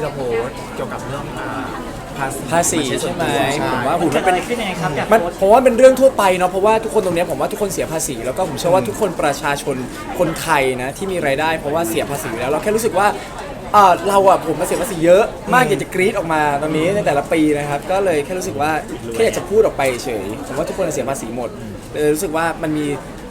ที่เราโพสต์เกี่ยวกับเรื่องอ่าภาษีภาษีใช่ไหมผมว่ามันผมเกิดเป็อะนไรขึ้นยังไงครับอยากมันโพสต์ ผมว่าเป็นเรื่องทั่วไปเนาะเพราะว่าทุกคนตรงเนี้ยผมว่าทุกคนเสียภาษีแล้วก็ผมเชื่อว่าทุกคนประชาชนคนไทยนะที่มีรายได้ เพราะว่าเสียภาษีอยู่แล้วเราแค่รู้สึกว่าเอ่อเราอะผมมาเสียภาษีเยอะมากอยากจะกรี๊ดออกมาตอนนี้ในแต่ละปีนะครับก็เลยแค่รู้สึกว่าแค่อยากจะพูดออกไปเฉยผมว่าทุกคนเสียภาษีหมดเลยรู้สึกว่ามันมี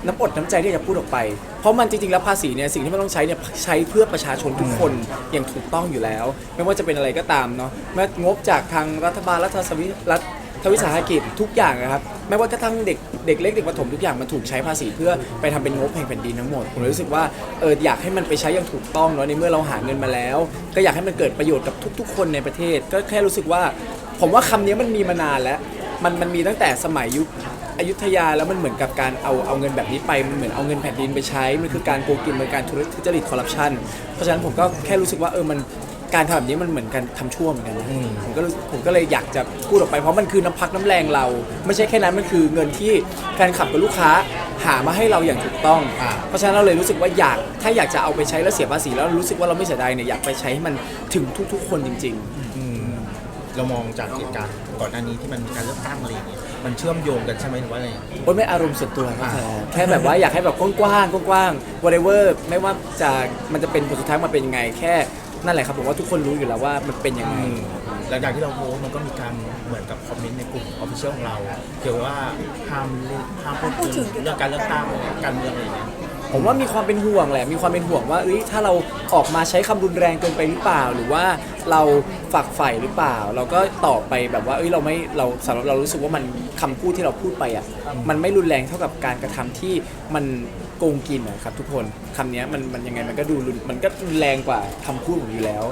น้ำอดน้ำใจที่จะพูดออกไป เพราะมันจริงๆแล้วภาษีเนี่ยสิ่งที่มันต้องใช้เนี่ยใช้เพื่อประชาชนทุกคนอย่างถูกต้องอยู่แล้ว ไม่ว่าจะเป็นอะไรก็ตามเนาะแม้งบจากทางรัฐบาลรัฐสวิรัฐทวิสาหกิจทุกอย่างนะครับไม่ว่ากระทั่งเด็กเด็กเล็กเด็กประถมทุกอย่างมันถูกใช้ภาษีเพื่อไปทำเป็นงบแห่งแผ่นดินทั้งหมดผมรู้สึกว่าเอออยากให้มันไปใช้อย่างถูกต้องเนาะในเมื่อเราหาเงินมาแล้ว ก็อยากให้มันเกิดประโยชน์กับทุก ๆ คนในประเทศ ก็แค่รู้สึกว่า ผมว่าคำนี้มันมีมานานแล้วมันมันมีตั้งแต่สมัยยุค อยุธยาแล้วมันเหมือนกับการเอาเอาเงินแบบนี้ไปมันเหมือนเอาเงินแผ่นดินไปใช้ มันคือการโกงกินมันการทุจริตคอร์รัปชันเพราะฉะนั้นผมก็แค่รู้สึกว่าเออมันการทำแบบนี้มันเหมือนการทำชั่วเหมือนกันนะผมก็รู้ผมก็เลยอยากจะพูดออกไปเพราะมันคือน้ำพักน้ำแรงเรา ไม่ใช่แค่นั้นมันคือเงินที่แฟนคลับกับลูกค้าหามาให้เราอย่างถูกต้อง อ่า เพราะฉะนั้นเราเลยรู้สึกว่าอยากถ้าอยากจะเอาไปใช้แล้วเสียภาษีแล้วรู้สึกว่าเราไม่เสียดายเนี่ยอยากไปใช้ให้มันถึงทุก ๆ คนจริงอืมเรามองจากเหตุการณ์ก่อนหน้านี้ที่มันมีการเลือกตั้งอะไรอย่างเงี้ย มันเชื่อมโยงกันใช่ไหมหรือว่าอะไรๆโอ้ยไม่อารมณ์ส่วนตัวครับแค่แบบว่าอยากให้แบบกว้างๆกว้างๆ whatever ไม่ว่าจะมันจะเป็นผลสุดท้ายมาเป็นยังไง แค่นั่นแหละครับผมว่าทุกคนรู้อยู่แล้วว่ามันเป็นยังไง หลังจากที่เราโพสต์มันก็มีการเหมือนกับคอมเมนต์ในกลุ่มออฟฟิเชียลของเรา เกี่ยวกับว่าห้ามเรื่องห้ามพูดถึงเรื่องการเลือกตั้งการเมืองอะไรอย่างเงี้ย ผมว่ามีความเป็นห่วงแหละ มีความเป็นห่วงว่าเอ้ยถ้าเราออกมาใช้คำรุนแรงเกินไปหรือเปล่า หรือว่าเราฝักใฝ่หรือเปล่า เราก็ตอบไปแบบว่าเอ้ยเราไม่เราสำหรับเรารู้สึกว่ามันคำพูดที่เราพูดไปอะมันไม่รุนแรงเท่ากับการกระทำที่มันโกงกินนะครับทุกคนคำเนี้ยมันมันยังไงมันก็ดูรุนมันก็รุนแรงกว่าคำพูดผมอยู่แล้ว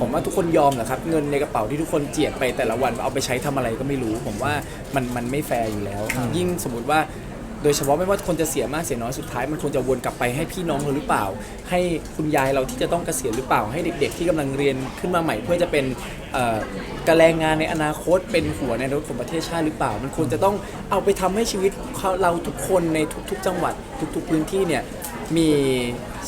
ผมว่าทุกคนยอมแหละครับ เงินในกระเป๋าที่ทุกคนเจียดไปแต่ละวันเอาไปใช้ทำอะไรก็ไม่รู้ ผมว่ามันมันไม่แฟร์อยู่แล้ว ยิ่งสมมติว่า โดยเฉพาะไม่ว่าคนจะเสียมากเสียน้อยสุดท้ายมันควรจะวนกลับไปให้พี่น้องเราหรือเปล่า ให้คุณยายเราที่จะต้องเกษียณหรือเปล่า ให้เด็ก ๆ ที่กำลังเรียนขึ้นมาใหม่ เพื่อจะเป็นเอ่อกระแรงงานในอนาคต เป็นหัวในรถของประเทศชาติหรือเปล่า มันควรจะต้องเอาไปทำให้ชีวิตเราทุกคนในทุก ๆ จังหวัดทุก ๆ พื้นที่เนี่ยมี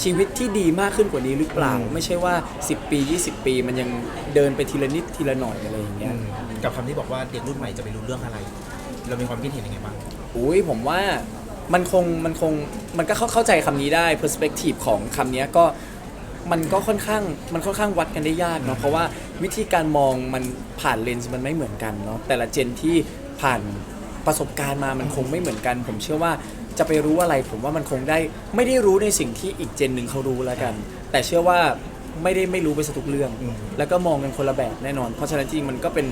ชีวิตที่ดีมากขึ้นกว่านี้หรือเปล่า ไม่ใช่ว่า 10 ปี 20 ปี มันยังเดินไปทีละนิดทีละหน่อยอะไรอย่างเงี้ยกับคำที่บอกว่าเด็กรุ่นใหม่จะไปรู้เรื่องอะไร เรามีความคิดเห็นยังไงบ้าง อุ้ยผมว่ามันคงมันคงมันก็เข้าเข้าใจคำนี้ได้ perspective ของคำนี้ก็มันก็ค่อนข้างมันค่อนข้างวัดกันได้ยากเนาะเพราะว่าวิธีการมองมันผ่านเลนส์มันไม่เหมือนกันเนาะแต่ละเจนที่ผ่านประสบการณ์มามันคงไม่เหมือนกัน ผมเชื่อว่าจะไปรู้อะไร ผมว่ามันคงได้ไม่ได้รู้ในสิ่งที่อีกเจนหนึ่งเขารู้แล้วกัน แต่เชื่อว่าไม่ได้ไม่รู้ไปซะทุกเรื่องอืมแล้วก็มองกันคนละแบบแน่นอน เพราะฉะนั้นจริงมันก็เป็น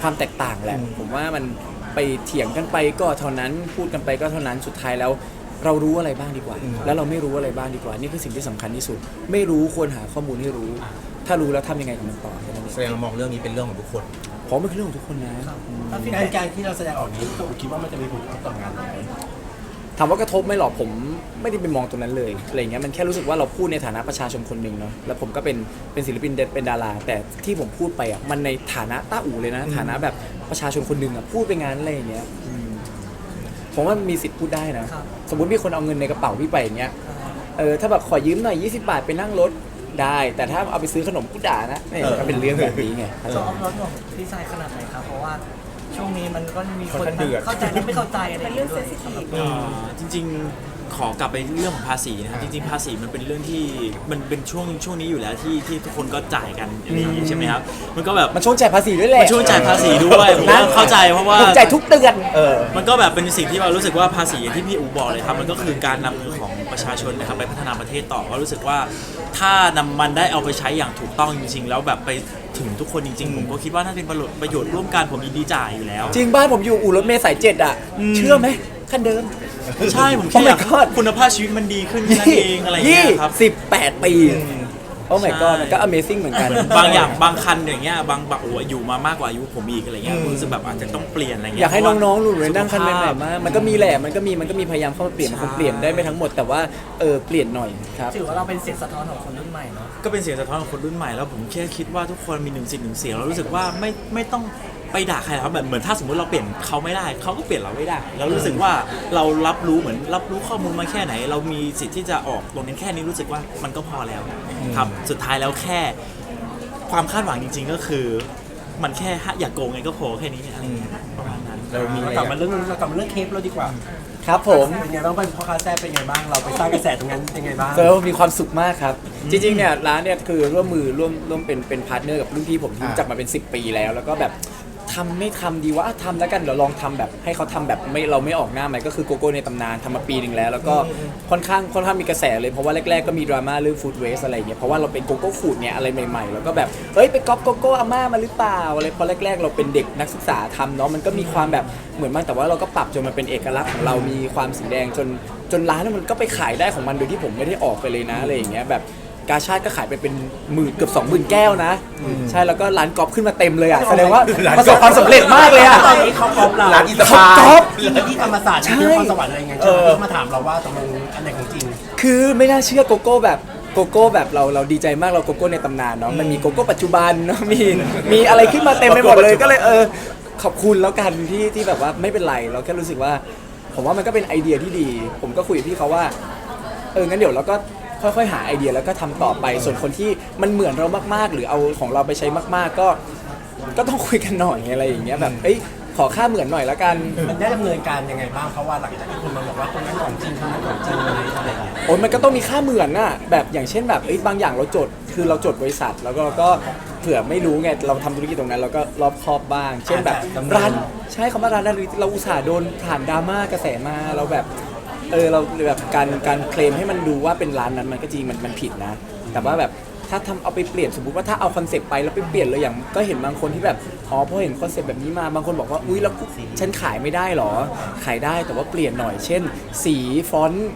ความแตกต่างแหละอืมผมว่ามัน ไปเถียงกันไปก็เท่านั้นพูดกันไปก็เท่านั้นสุดท้ายแล้ว เรารู้อะไรบ้างดีกว่า แล้วเราไม่รู้อะไรบ้างดีกว่า นี่คือสิ่งที่สำคัญที่สุด ไม่รู้ควรหาข้อมูลให้รู้ ถ้ารู้แล้วทำยังไงกับมันต่อแค่นั้นเองแสดงว่ามองเรื่องนี้เป็นเรื่องของทุกคน ผมเป็นเรื่องของทุกคนนะอืมแล้วฟีดการแบ็กการที่เราแสดงออกนี้ผมคิดว่ามันจะมีผลกระทบต่องานเราไหม ถามว่ากระทบไหมหรอผมไม่ได้ไปมองตรงนั้นเลยอะไรเงี้ยมันแค่รู้สึกว่าเราพูดในฐานะประชาชนคนหนึ่งเนาะแล้วผมก็เป็นเป็นศิลปินเป็นดารา แต่ที่ผมพูดไปอะมันในฐานะต้าอู่เลยนะ ฐานะแบบประชาชนคนหนึ่งอะพูดไปงานอะไรอย่างเงี้ยอืมผมว่ามีสิทธิ์พูดได้นะ ครับ สมมติมีคนเอาเงินในกระเป๋าพี่ไปอย่างเงี้ย เออถ้าแบบขอยืมหน่อย 20 บาทไปนั่งรถได้ แต่ถ้าเอาไปซื้อขนมกูด่านะเนี่ยเออก็เป็นเรื่องแบบนี้ไงสองรถของพี่ชายขนาดไหนครับ เพราะว่า ช่วงนี้มันก็มีคนค่อนข้างเดือด เข้าใจและไม่เข้าใจอะไรอย่างเงี้ยด้วยสำหรับเอ่อจริงๆขอกลับไปเรื่องของภาษีนะครับจริงๆภาษีมันเป็นเรื่องที่มันเป็นช่วงช่วงนี้อยู่แล้วที่ที่ทุกคนก็จ่ายกันอะไรอย่างงี้ใช่ไหมครับมันก็แบบมันช่วงจ่ายภาษีด้วยแหละมันช่วงจ่ายภาษีด้วยผมก็เข้าใจเพราะว่า ผมจ่ายทุกเดือน เออ มันก็แบบเป็นสิ่งที่เรารู้สึกว่าภาษีอย่างที่พี่อูบอกเลยครับ มันก็คือการนำเงินของ ประชาชนนะครับไปพัฒนาประเทศต่อเพราะรู้สึกว่าถ้านำมันได้เอาไปใช้อย่างถูกต้องจริง ๆ แล้วแบบไปถึงทุกคนจริงๆผมก็คิดว่าน่าจะเป็นประโยชน์ประโยชน์ร่วมกันผมยินดีจ่ายอยู่แล้ว จริงบ้านผมอยู่อู่รถเมล์สายเจ็ดอะ เชื่อไหมคันเดิม ใช่ผม Oh แค่ my อยาก God คุณภาพชีวิตมันดีขึ้นแค่นั้นเองอะไรอย่างเงี้ยครับ สิบแปดปี โอ้ my ใช่ god มันก็ amazing เหมือนกัน บางอย่างบางคันอย่างเงี้ยบางแบบโอ้อยู่มามากกว่าอายุผมอีกอะไรเงี้ยรู้สึกแบบอาจจะต้องเปลี่ยนอะไรเงี้ยอยากให้น้องๆหนูๆนั่งคันใหสุขม่ภาพๆมากมันก็มีแหละมันก็มีมันก็มีพยายามเข้ามาเปลี่ยนมันคงเปลี่ยนได้ไม่ทั้งหมดแต่ว่าเออเปลี่ยนหน่อยครับถือว่าเราเป็นเสียงสะท้อนของคนรุ่นใหม่เนาะก็เป็นเสียงสะท้อนของคนรุ่นใหม่แล้วผมแค่คิดว่าทุกคนมีหนึ่งสิทธิ์หนึ่งเสียงเรารู้สึกว่าไม่ไม่ต้อง ไปด่าใครหรอกครับแบบเหมือนถ้าสมมติเราเปลี่ยนเขาไม่ได้ เขาก็เปลี่ยนเราไม่ได้ เรารู้สึกว่าเรารับรู้เหมือนรับรู้ข้อมูลมาแค่ไหน เรามีสิทธิ์ที่จะออกตรงนี้แค่นี้รู้สึกว่ามันก็พอแล้วครับ สุดท้ายแล้วแค่ความคาดหวังจริง ๆ ก็คือ มันแค่ฮะอย่าโกงไงก็พอแค่นี้อะไรอย่างเงี้ยประมาณนั้น เรามีอะไรเรากลับมาเรื่องเรากลับมาเรื่องเคปเราดีกว่าครับผม เป็นไงบ้างเป็นพ่อค้าแซ่บเป็นไงบ้างเราไปสร้างกระแสตรงนั้นเป็นไงบ้างเซอร์มีความสุขมากครับ จริงๆเนี่ยร้านเนี่ยคือร่วมมือร่วมร่วมเป็นเป็นพาร์ทเนอร์กับรุ่นพี่ผมที่รู้จักมาเป็น 10 ปีแล้ว แล้วก็แบบ ทำไม่ทำดีว่าทำแล้วกันเดี๋ยวลองทำแบบ ให้เขาทำแบบไม่เราไม่ออกหน้าไหมก็คือโกโก้ในตำนานทำมาปีหนึ่งแล้ว แล้วก็ค่อนข้างค่อนข้างมีกระแสเลยเพราะว่าแรกๆก็มีดราม่าเรื่องฟู้ดเวสอะไรอย่างเงี้ยเพราะว่าเราเป็นโกโก้ฟูดเนี่ยอะไรใหม่ๆแล้วก็แบบเอ้ยไปก๊อปโกโก้อาม่ามาหรือเปล่าอะไรเพราะแรกๆ เราเป็นเด็กนักศึกษาทำเนาะมันก็มีความแบบเหมือนมากแต่ว่าเราก็ปรับจนมันเป็นเอกลักษณ์ของเรามีความสีแดงจนจนร้านมันก็ไปขายได้ของมันโดยที่ผมไม่ได้ออกไปเลยนะอะไรอย่างเงี้ยแบบ กาชาติก็ขายไปเป็นหมื่นเกือบ2 0,000แก้วนะ ใช่แล้วก็ร้านกอล์ฟขึ้นมาเต็มเลยอะแสดงว่าประสบความสำเร็จมากเลยอะ ตอนนี้เขาพร้อมเราร้านอินสเขาปายกอล์ฟที่ที่ธรรมศาสตร์ใช่ที่นครสวรรค์อะไรเงี้ยเอมาถามเราว่าตกลงอันไหนของจริง คือไม่น่าเชื่อโกโก้แบบโกโก้แบบเราเราดีใจมากเราโกโก้ในตำนานเนาะมันมีโกโก้ปัจจุบันเนาะมีมีอะไรขึ้นมาเต็มไปหมดเลยก็เลยเออขอบคุณแล้วกันที่ที่แบบว่าไม่เป็นไรเราแค่รู้สึกว่า ผมว่ามันก็เป็นไอเดียที่ดี ผมก็คุยกับพี่เขาว่า เอองั้นเดี๋ยวเราก็ ค่อยๆ หาไอเดียแล้วก็ทำต่อไป ส่วนคนที่มันเหมือนเรามากๆ หรือเอาของเราไปใช้มาก ๆ ก็ก็ต้องคุยกันหน่อยอะไรอย่างเงี้ยแบบเอ้ยขอค่าเหมือนหน่อยละกัน มันได้ดำเนินการยังไงบ้างเพราะว่าหลังจากที่คนมาบอกว่าคนนั้นของจริงคนนั้นของจริงอะไรอะไรเงี้ยโอ้ยมันก็ต้องมีค่าเหมือนน่ะแบบอย่างเช่นแบบเอ้ยบางอย่างเราจดคือเราจดบริษัท แล้วก็เราก็เผื่อไม่รู้ไงเราทำธุรกิจตรงนั้นเราก็รอบคอบบ้าง เช่นแบบร้านใช่คำว่าร้านนั้นเราอุตส่าห์โดนผ่านดราม่ากระแสมาเราแบบ เออเราแบบการการเคลมให้มันดูว่าเป็นร้านนั้นมันก็จริงมันมันผิดนะ แต่ว่าแบบถ้าทำเอาไปเปลี่ยนสมมติว่าถ้าเอาคอนเซปต์ไปแล้วไปเปลี่ยนเลยอย่างก็เห็นบางคนที่แบบอ๋อพอเห็นคอนเซปต์แบบนี้มาบางคนบอกว่าอุ้ยแล้วกูฉันขายไม่ได้หรอ ขายได้แต่ว่าเปลี่ยนหน่อย เช่น สีฟอนต์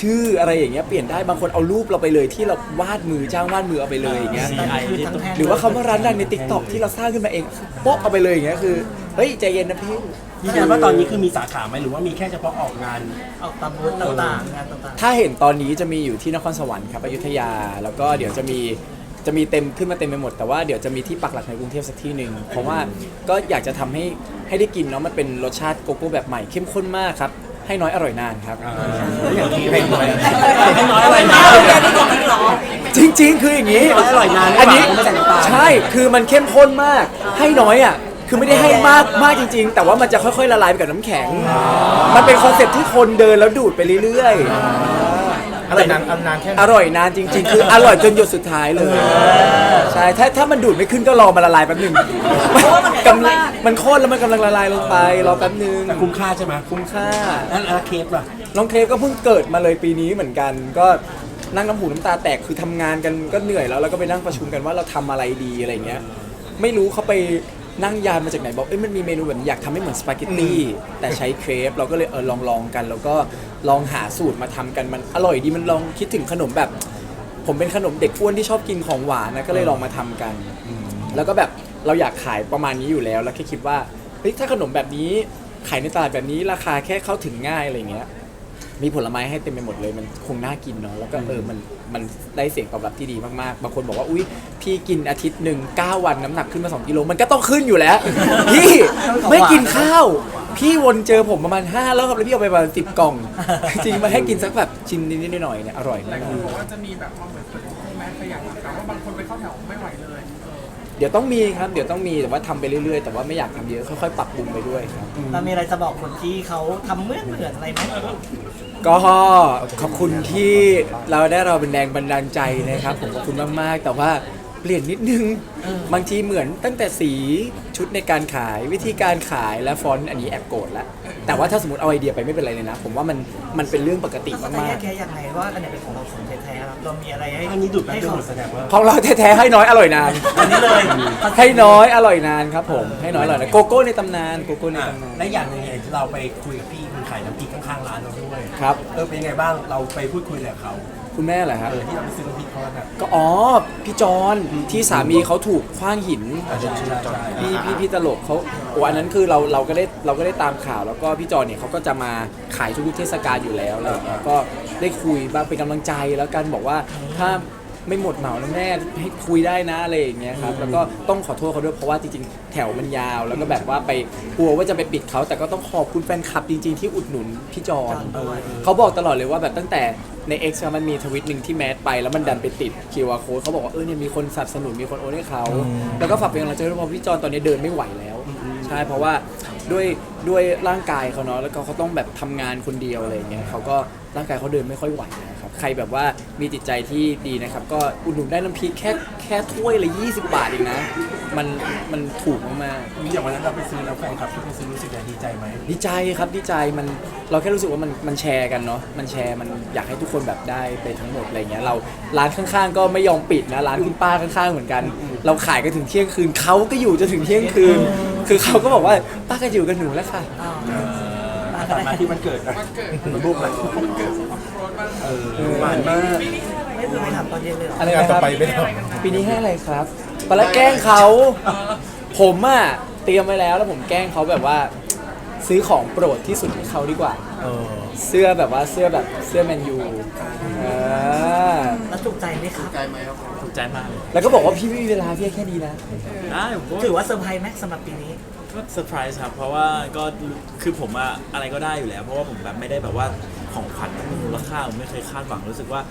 ชื่ออะไรอย่างเงี้ยเปลี่ยนได้บางคนเอารูปเราไปเลยที่เราวาดมือจ้างวาดมือเอาไปเลยอย่างเงี้ย CI ที่ต้องหรือว่าคำว่าร้านดังในติ๊กต็อกที่เราสร้างขึ้นมาเองโป๊ะเอาไปเลยอย่างเงี้ยคือ เฮ้ย ใจเย็นนะพี่ ยืนยันว่าตอนนี้คือมีสาขาไหมหรือว่ามีแค่เฉพาะออกงานออกตามบูธต่างๆงานต่างถ้าเห็นตอนนี้จะมีอยู่ที่นครสวรรค์ครับอยุธยา แล้วก็เดี๋ยวจะมีจะมีเต็มขึ้นมาเต็มไปหมด แต่ว่าเดี๋ยวจะมีที่ปักหลักในกรุงเทพสักที่หนึ่งเพราะว่าก็อยากจะทำให้ให้ได้กินเนาะมันเป็นรสชาติโกโก้แบบใหม่เข้มข้นมากครับ ให้น้อยอร่อยนานครับ แล้วอย่างที่ให้ด้วยให้น้อยอะไรนะ จริง ๆ คืออย่างนี้ อร่อยนานอันนี้ไม่ใส่น้ำตาล ใช่ คือมันเข้มข้นมาก ให้น้อยอะ คือไม่ได้ให้มากมากจริง ๆ แต่ว่ามันจะค่อยๆละลายไปกับน้ำแข็ง มันเป็นคอนเซ็ปต์ที่คนเดินแล้วดูดไปเรื่อยๆอะไรนานเอานานแค่ไหนอร่อยนานจริง ๆ คืออร่อยจนหยดสุดท้ายเลย ใช่ ถ้าถ้ามันดูดไม่ขึ้นก็รอมันละลายแป๊บหนึ่งกำลังมันข้นแล้วมันกำลังละลายลงไป รอแป๊บหนึ่งแต่คุ้มค่าใช่ไหมคุ้มค่าแล้วแล้วเคปล่ะน้องเคฟก็เพิ่งเกิดมาเลยปีนี้เหมือนกัน ก็นั่งน้ำหูน้ำตาแตกคือทำงานกันก็เหนื่อยแล้วแล้วก็ไปนั่งประชุมกันว่าเราทำอะไรดีอะไรเงี้ย ไม่รู้เขาไป นั่งยานมาจากไหนบอกเอ้ยมันมีเมนูแบบนี้อยากทำให้เหมือนสปาเกตตี้แต่ใช้เครปเราก็เลยเออลองลองกัน แล้วก็ลองหาสูตรมาทำกันมันอร่อยดีมันลองคิดถึงขนมแบบ ผมเป็นขนมเด็กอ้วนที่ชอบกินของหวานนะก็เลยลองมาทำกัน แล้วก็แบบเราอยากขายประมาณนี้อยู่แล้ว แล้วแค่คิดว่าเฮ้ยถ้าขนมแบบนี้ขายในตลาดแบบนี้ราคาแค่เข้าถึงง่ายอะไรเงี้ย มีผลไม้ให้เต็มไปหมดเลย มันคงน่ากินเนาะแล้วก็เออมันมันได้เสียงตอบรับที่ดีมากๆบางคนบอกว่าอุ้ยพี่กินอาทิตย์หนึ่ง9วันน้ำหนักขึ้นมา 2กิโลมันก็ต้องขึ้นอยู่แล้ว พี่ไม่กินข้าว พี่วนเจอผมประมาณ5แล้วครับแล้วพี่เอาไปประมาณสิบกล่อง จริงๆมาให้กินสักแบบชิ้นนิดๆหน่อยๆเนี่ยอร่อยมากบอกว่าจะมีแบบมาเหมือนเป็นแมสขยันแต่ว่าบางคนไปเข้าแถวไม่ไหวเลยเออเดี๋ยวต้องมีครับเดี๋ยวต้องมีแต่ว่าทำไปเรื่อยๆ แต่ว่าไม่อยากทำเยอะค่อยๆปรับปรุงไปด้วยครับๆเรามีอะไรจะบอกคนที่เขาทำเหมือนเหมือนอะไรไหม ก็ขอบคุณที่เราได้เราเป็นแรงบันดาลใจนะครับ ผมขอบคุณมากๆ แต่ว่าเปลี่ยนนิดนึง บางทีเหมือนตั้งแต่สีชุดในการขายวิธีการขายและฟอนต์อันนี้แอบโกรธแล้วแต่ว่าถ้าสมมติเอาไอเดียไปไม่เป็นไรเลยนะ ผมว่ามันมันเป็นเรื่องปกติเขาจะมาแยกกแยะยังไงว่าอันไหนเป็นของเราของแท้ๆครับเรามีอะไรให้อันนี้ดูดไปให้ดูเขาดแสดงว่าๆของเราแท้ๆให้น้อยอร่อยนาน อันนี้เลยให้น้อยอร่อยนานครับผมให้น้อยอร่อยนานโกโก้ในตำนานโกโก้ในอะตำนาน และอย่างหนึงเนี่ยที่เราไปคุยกับพี่คนขายน้ำพริกข้างๆร้านเราด้วย ครับ เออเป็นยังไงบ้างเราไปพูดคุยกับเขาคุณแม่เหรอครับ เออที่เราไปซื้อน้ำพริกเขาอะก็อ๋อ พี่จอนที่สามีเขาถูกคว้างหิน ใช่ใช่ใช่พี่พี่พี่ตลกเขาโอ้อันนั้นคือเราเราก็ได้เราก็ได้ตามข่าว แล้วก็พี่จอนเนี่ยเขาก็จะมาขายทุกๆเทศกาลอยู่แล้วอะไรอย่างเงี้ยก็ได้คุยบ้างเป็นกำลังใจแล้วกันบอกว่าถ้า ไม่หมดเหมานะแม่ให้คุยได้นะอะไรอย่างเงี้ยครับแล้วก็ต้องขอโทษเขาด้วยเพราะว่าจริงๆ แถวมันยาว แล้วก็แบบว่าไปกลัวว่าจะไปปิดเขาแต่ก็ต้องขอบคุณแฟนคลับจริง ๆ ที่อุดหนุนพี่จอนเขาบอกตลอดเลยว่าแบบตั้งแต่ใน X อะมันมีทวิตหนึ่งที่แมสไปแล้วมันดันไปติด QR code เขาบอกว่าเออเนี่ยมีคนสนับสนุนมีคนโอนให้เขาแล้วก็ฝากเป็นกำลังใจด้วยเพราะพี่จอนตอนนี้เดินไม่ไหวแล้ว ใช่เพราะว่าด้วยด้วยร่างกายเขาเนาะแล้วก็เขาต้องแบบทำงานคนเดียวอะไรอย่างเงี้ยเขาก็ร่างกายเขาเดินไม่ค่อยไหวนะครับ ใครแบบว่ามีจิตใจที่ดีนะครับ ก็อุดหนุนได้น้ำพริกแค่แค่ถ้วยละ20 บาทเองนะ มันมันถูกมากๆอย่างวันนั้นเราไปซื้อแล้วแฟนคลับที่ไปซื้อรู้สึกยังไงดีใจไหมดีใจครับดีใจมันเราแค่รู้สึกว่ามันมันแชร์กันเนาะมันแชร์มันอยากให้ทุกคนแบบได้ไปทั้งหมดอะไรเงี้ยเราร้านข้างๆ ก็ไม่ยอมปิดนะร้านคุณป้าข้างๆเหมือนกัน เราขายกันถึงเที่ยงคืนเขาก็อยู่จนถึงเที่ยงคืน คือเขาก็บอกว่าป้าก็อยู่กับหนูแล้วค่ะอ้า วอะกลับมาที่วันเกิดนะวันเกิดมันรูปอะไรวันเกิดของอัพโรดบ้างเออหวานมากไม่เคยไปถามตอนเย็นเลยเหรออะไรงานนะคต่อรับไปไม่ได้ปีนี้ให้อะไรครับตอนแรกแกล้งเขาผมอะเตรียมไว้แล้วแล้วผมแกล้งเขาแบบว่า ซื้อของโปรดที่สุดให้เขาดีกว่าเออเสื้อแบบว่าเสื้อแบบเสื้อแมนยูเออแล้วถูกใจไหมครับถูกใจมากเลยแล้วก็บอกว่าพี่ไม่มีเวลาพี่ให้แค่นี้นะได้ผมก็ถือว่าเซอร์ไพรส์ไหมสำหรับปีนี้ ก็เซอร์ไพรส์ครับ เพราะว่าก็คือผมอะอะไรก็ได้อยู่แล้ว เพราะว่าผมแบบไม่ได้แบบว่าของขวัญมูลค่าผมไม่เคยคาดหวังรู้สึกว่า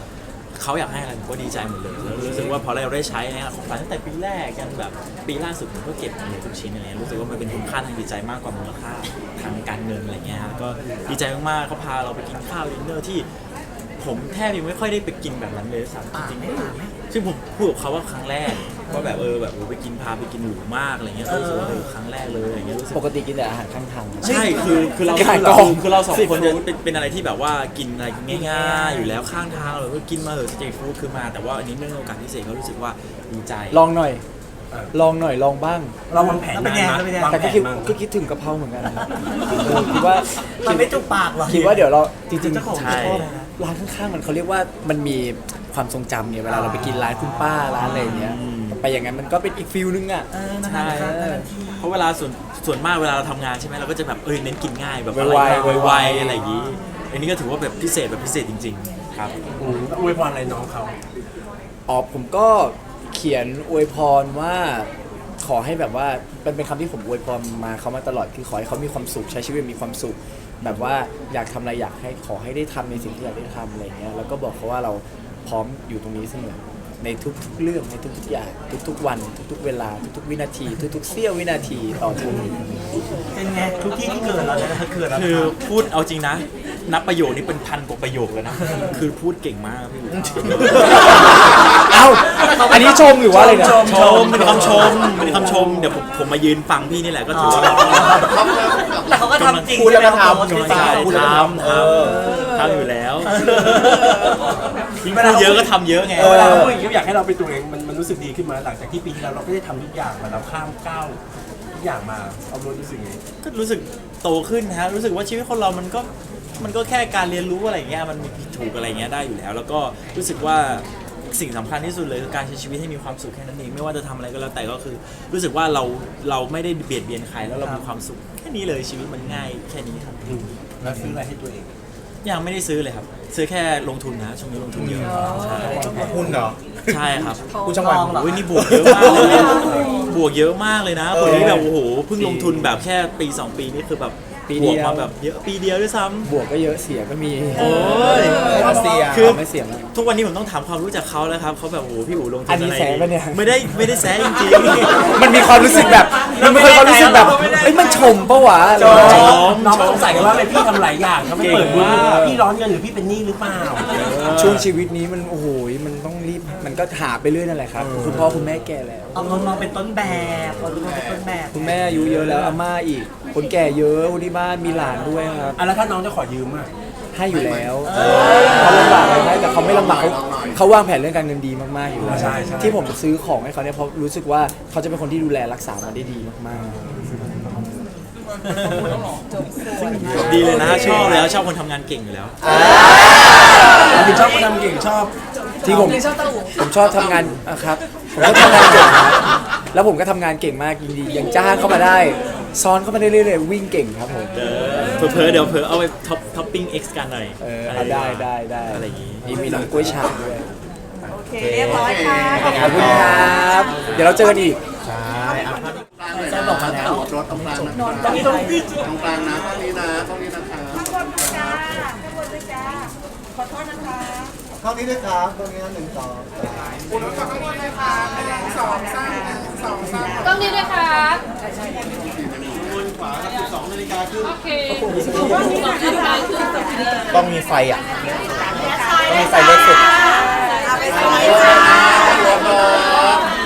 เขาอยากให้อะไรผมก็ดีใจหมดเลยแล้วรู้สึกว่าพอเราได้ใช้เนี่ยของขวัญตั้งแต่ปีแรกกันแบบปีล่าสุดผมก็เก็บหมดเลยทุกชิ้นอะไรเงี้ยรู้สึกว่ามันเป็นคุณค่าทางจิตใจมากกว่ามูลค่าทางการเงินอะไรเงี้ยครับก็ดีใจมากๆเขาพาเราไปกินข้าวดินเนอร์ที่ ผมแทบยังไม่ค่อยได้ไปกินแบบนั้นเลยสักจริงไหมป่าไหมๆซึ่งผมพูดกับเขาว่าครั้งแรก ว่าแบบเออแบบเออไปกินพาไปกินหรูมากอะไรเงี้ยก็รู้สึกว่าเออครั้งแรกเลยอะไรเงี้ยรู้สึก ปกติกินแต่อาหารข้างทางใช่ คือคือเราไก่คือกรเราอบคือเราสองคนซีจะฟู้ดเป็นเป็นอะไรที่แบบว่ากินอะไรง่ายๆ อยู่แล้วข้างทางเราก็กินมาเหอะสตรีทฟู้ดคือมา แต่ว่าอันนี้เนื่องในโอกาสพิเศษก็รู้สึกว่าดีใจ ลองหน่อยลองหน่อยลองบ้าง เราวางแผนแล้วเป็นนานไงมั้แล้วเป็นไงยวางแต่แผก็นคิดมั้งก็คิดถึงกะเพราเหมือนกันนะเออคิดว่ามันไม่จุกปากหรอ คิดว่าเดี๋ยวเราจริงเจ้าของๆชอบนะร้านข้างๆมันเขาเรียกว่ามันมีความทรงจำเนี่ยเวลาเราไปกินร้านคุณป้าร้านอะไรอย่างเงี้ย ไปอย่างนั้นมันก็เป็นอีกฟิลนึงอะเออนานๆครั้งนานๆทีเพราะเวลาส่วนส่วนมากเวลาเราทำงานใช่ไหมเราก็จะแบบเออเน้นกินง่ายแบบอะไรไวๆไวไวๆ ๆอะไรอย่างนี้ อันนี้ก็ถือว่าแบบพิเศษแบบพิเศษจริง ๆ ครับ อืมอวยพรอะไรน้องเขาอ๋อผมก็เขียนอวยพรว่าขอให้แบบว่าเป็นเป็นคำที่ผมอวยพรมาเขามาตลอดคือขอให้เขามีความสุขใช้ชีวิตมีความสุข แบบว่าอยากทำอะไรอยากให้ขอให้ได้ทำในสิ่งที่อยากได้ทำอะไรเงี้ยแล้วก็บอกเขาว่าเราพร้อมอยู่ตรงนี้เสมอ ในทุกๆเรื่องในทุกๆอย่างทุกๆ วัน ทุกๆ เวลาทุกๆ วินาที ทุกๆเสี้ยววินาทีต่อจากนี้เป็นไงทุกที่ที่เกิดเราเนี่ยนะเกิดเราคือพูดเอาจริงนะ นับประโยคนี้เป็นพันกว่าประโยคแล้วนะ คือพูดเก่งมากพี่อู๋เอ้าอันนี้ชมหรือว่าอะไรเนี่ยชมเป็นคำชมเป็นคำชมเดี๋ยวผมผมมายืนฟังพี่นี่แหละก็ถือว่าแต่เขาก็ทำจริงพูดแล้วก็ทำใช่ไหมใช่ครับทำทำทำอยู่แล้ว ยิ่งพูดเยอะก็ทำเยอะไง เวลาเราพูดอย่างนี้อยากให้เราเป็นตัวเองมันมันรู้สึกดีขึ้นมาหลังจากที่ปีที่แล้วเราก็ได้ทำทุกอย่างมาเราข้ามก้าวทุกอย่างมาเอารถรู้สึกไงก็รู้สึกโตขึ้นนะฮะรู้สึกว่าชีวิตคนเรามันก็มันก็แค่การเรียนรู้อะไรอย่างเงี้ยมันมีผิดถูกอะไรอย่างเงี้ยได้อยู่แล้ว แล้วก็รู้สึกว่าสิ่งสำคัญที่สุดเลยคือการใช้ชีวิตให้มีความสุขแค่นั้นเองไม่ว่าจะทำอะไรก็แล้วแต่ก็คือ รู้สึกว่าเราเราไม่ได้เบียดเบียนใครแล้วเรามีความสุขแค่นี้เลยชีวิตมันง่ายแค่นี้ครับอืมแล้วซื้ออะไรให้ตัวเอง ยังไม่ได้ซื้อเลยครับ ซื้อแค่ลงทุนนะช่วงนี้ลงทุนเยอะใช่หุ้นเหรอใช่ครับหุ้นช่องวันทองเหรอโอ้ยนี่บวกเยอะมากเลยนะบวกเยอะมากเลยนะคนที่แบบโอ้โหเพิ่งลงทุนแบบแค่ปี 2 ปีนี่คือแบบ ปีบเดีวกยวมาแบบเยอะปีเดียวด้วยซ้ำ บวกก็เยอะเสียก็มีโอ้ยรัสเซียคือ ไม่เสียมั้ย ทุกวันนี้ผมต้องถามความรู้จักเขาแล้วครับเขาแบบโอ้โหพี่อู๋ลงทุนอันนี้อะไรแซะปะเนี่ย ไม่ได้ไม่ได้แซะจริงๆ มันมีความรู้สึกแบบ มันมีความรู้สึกแบบเอ้ยมันชมปะวะอะไรอย่างชเงี้ยมน้องชสมงสัยกันว่าเป็นพี่ทำหลายอย่างเขาไม่เปิดดูเก่งมากพี่ร้อนเงินหรือพี่เป็นหนี้หรือเปล่า ช่วงชีวิตนี้มันโอ้โหมันต้องรีบมันก็หาไปเรื่อยนั่นแหละครับคุณพ่อคุณแม่แก่แล้ว เอาคนมองเป็นต้นแบบเอาคนมองเป็นต้นแบบคุณแม่อายุเยอะแล้วอาม่าอีก คนแก่เยอะคนที่บ้านมีหลานด้วยครับ อะแล้วถ้าน้องจะขอยืมอะ ให้อยู่แล้วเขาลำบากเลยให้แต่เขาไม่ลำบากเขาเขาวางแผนเรื่องการเงินดีมากๆอยู่แล้วใช่ใช่ ที่ผมซื้อของให้เขาเนี่ยเพราะรู้สึกว่าเขาจะเป็นคนที่ดูแลรักษามาได้ดีมาก ดีเลยนะชอบเลยชอบคนทำงานเก่งอยู่แล้วคือชอบคนทำเก่งชอบๆที่ผมผมชอบทำงานอะครับ ผมก็ทำงานเก่งนะแล้วผมก็ทำงานเก่งมากจริงๆยังจ้างเข้ามาได้ ซ้อนเข้ามาได้เรื่อยๆวิ่งเก่งครับผมเออเผลอๆเดี๋ยวเผลอเอาไปท็อปท็อปปิ้ง X กันหน่อยเอออะไรเอาได้ได้ได้อะไรอย่างงี้มีมีน้องกล้วยฉาบด้วยโอเคเคเรียบร้อยค่ะ ขอบคุณครับ เดี๋ยวเราเจอกันอีก ใช่ อะใช่บอกมาแล้วรถตรงกลางนะตรงกลางตรงกลางนะตรงนี้นะตรงนี้นะคะข้างบนด้วยจ้าข้างบนด้วยจ้าขอโทษนะคะเท่านี้ด้วยครับตรงนี้นะหนึ่งสองต้องนี้ด้วยครับขวาครับสิบสองนาฬิกาครึ่งโอเคสองนาฬิกาครึ่งต้องมีไฟอะต้องมีไฟเล็กสุดเอาไปสวยจ้าเอา